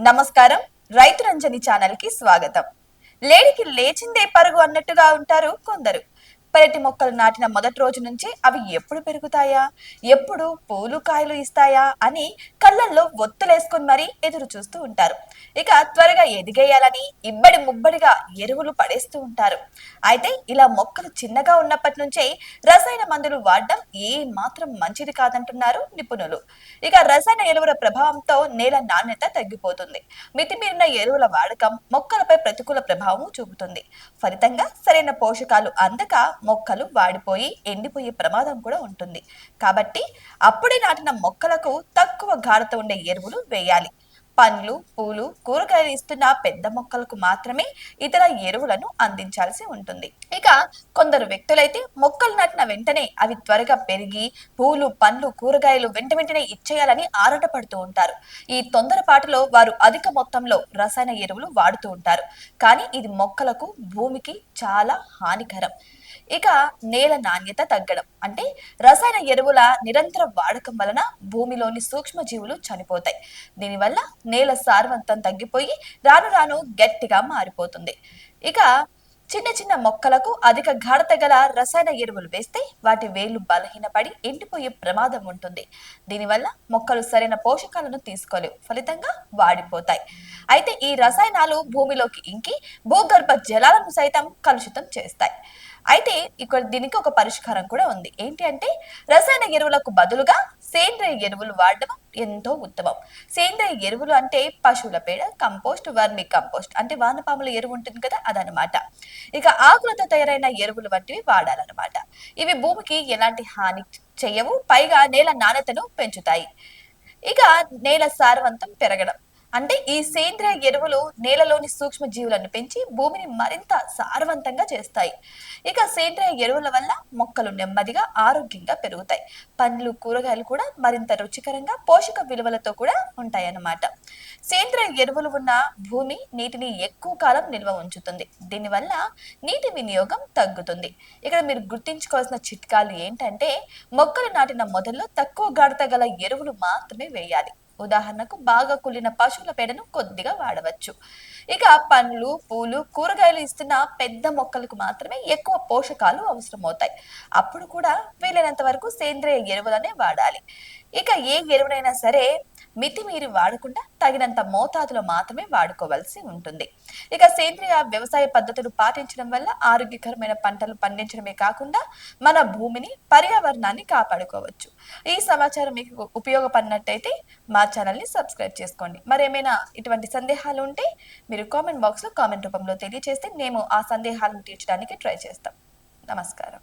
నమస్కారం. రైతు రంజని ఛానల్కి స్వాగతం. లేడికి లేచిందే పరుగు అన్నట్టుగా ఉంటారు కొందరు. పెరటి మొక్కలు నాటిన మొదటి రోజు నుంచి అవి ఎప్పుడు పెరుగుతాయా? ఎప్పుడు పూలు కాయలు ఇస్తాయా? అని కళ్ళల్లో ఒత్తులేసుకుని మరీ ఎదురు చూస్తూ ఉంటారు. ఇక త్వరగా ఎదిగేయాలని ఇబ్బడి ముబ్బడిగా ఎరువులు పడేస్తూ ఉంటారు. అయితే ఇలా మొక్కలు చిన్నగా ఉన్నప్పటి నుంచే రసాయన మందులు వాడడం ఏ మాత్రం మంచిది కాదంటున్నారు నిపుణులు. ఇక రసాయన ఎరువుల ప్రభావంతో నేల నాణ్యత తగ్గిపోతుంది. మితిమీరిన ఎరువుల వాడకం మొక్కలపై ప్రతికూల ప్రభావం చూపుతుంది. ఫలితంగా సరైన పోషకాలు అందక మొక్కలు వాడిపోయి ఎండిపోయే ప్రమాదం కూడా ఉంటుంది. కాబట్టి అప్పుడే నాటిన మొక్కలకు తక్కువ గాఢత ఉండే ఎరువులు వేయాలి. పండ్లు పూలు కూరగాయలు ఇస్తున్న పెద్ద మొక్కలకు మాత్రమే ఇతర ఎరువులను అందించాల్సి ఉంటుంది. ఇక కొందరు వ్యక్తులైతే మొక్కలు నాటిన వెంటనే అవి త్వరగా పెరిగి పూలు పండ్లు కూరగాయలు వెంట వెంటనే ఇచ్చేయాలని ఆరాటపడుతూ ఉంటారు. ఈ తొందరపాటులో వారు అధిక మొత్తంలో రసాయన ఎరువులు వాడుతూ ఉంటారు. కానీ ఇది మొక్కలకు భూమికి చాలా హానికరం. ఇక నేల నాణ్యత తగ్గడం అంటే రసాయన ఎరువుల నిరంతర వాడకం వలన భూమిలోని సూక్ష్మజీవులు చనిపోతాయి. దీనివల్ల నేల సారవంతం తగ్గిపోయి రాను రాను గట్టిగా మారిపోతుంది. ఇక చిన్న చిన్న మొక్కలకు అధిక గాఢత గల రసాయన ఎరువులు వేస్తే వాటి వేళ్ళు బలహీనపడి ఎండిపోయే ప్రమాదం ఉంటుంది. దీనివల్ల మొక్కలు సరైన పోషకాలను తీసుకోలేవు. ఫలితంగా వాడిపోతాయి. అయితే ఈ రసాయనాలు భూమిలోకి ఇంకి భూగర్భ జలాలను సైతం కలుషితం చేస్తాయి. అయితే ఇక్కడ దీనికి ఒక పరిష్కారం కూడా ఉంది. ఏంటి అంటే రసాయన ఎరువులకు బదులుగా సేంద్రియ ఎరువులు వాడడం ఎంతో ఉత్తమం. సేంద్రియ ఎరువులు అంటే పశువుల పేడ కంపోస్ట్ వర్మి కంపోస్ట్ అంటే వానపాముల ఎరువు ఉంటుంది కదా అదనమాట ఇక ఆకులతో తయారైన ఎరువులు వంటివి వాడాలన్నమాట. ఇవి భూమికి ఎలాంటి హాని చేయవు పైగా నేల నాణ్యతను పెంచుతాయి. ఇక నేల సారవంతం పెరగడం. అంటే ఈ సేంద్రియ ఎరువులు నేలలోని సూక్ష్మ జీవులను పెంచి భూమిని మరింత సారవంతంగా చేస్తాయి. ఇక సేంద్రియ ఎరువుల వల్ల మొక్కలు నెమ్మదిగా ఆరోగ్యంగా పెరుగుతాయి. పండ్లు కూరగాయలు కూడా మరింత రుచికరంగా పోషక విలువలతో కూడా ఉంటాయి అన్నమాట సేంద్రియ ఎరువులు ఉన్న భూమి నీటిని ఎక్కువ కాలం నిల్వ ఉంచుతుంది. దీనివల్ల నీటి వినియోగం తగ్గుతుంది. ఇక్కడ మీరు గుర్తించుకోవాల్సిన చిట్కాలు ఏంటంటే మొక్కలు నాటిన మొదల్లో తక్కువ గాఢత గల ఎరువులు మాత్రమే వేయాలి. ఉదాహరణకు బాగా కుళ్ళిన పశువుల పేడను కొద్దిగా వాడవచ్చు. ఇక పండ్లు పూలు కూరగాయలు ఇస్తున్న పెద్ద మొక్కలకు మాత్రమే ఎక్కువ పోషకాలు అవసరమవుతాయి. అప్పుడు కూడా వీలైనంత వరకు సేంద్రియ ఎరువులనే వాడాలి. ఇక ఏ ఎరువునైనా సరే మితిమీరి వాడకుండా తగినంత మోతాదులో మాత్రమే వాడుకోవాల్సి ఉంటుంది. ఇక సేంద్రియ వ్యవసాయ పద్ధతులు పాటించడం వల్ల ఆరోగ్యకరమైన పంటలు పండించడమే కాకుండా మన భూమిని పర్యావరణాన్ని కాపాడుకోవచ్చు. ఈ సమాచారం మీకు ఉపయోగపడినట్టయితే మా ఛానల్ని సబ్స్క్రైబ్ చేసుకోండి. మరేమైనా ఇటువంటి సందేహాలు ఉంటే మీరు కామెంట్ బాక్స్లో కామెంట్ రూపంలో తెలియజేస్తే మేము ఆ సందేహాలను తీర్చడానికి ట్రై చేస్తాం. నమస్కారం.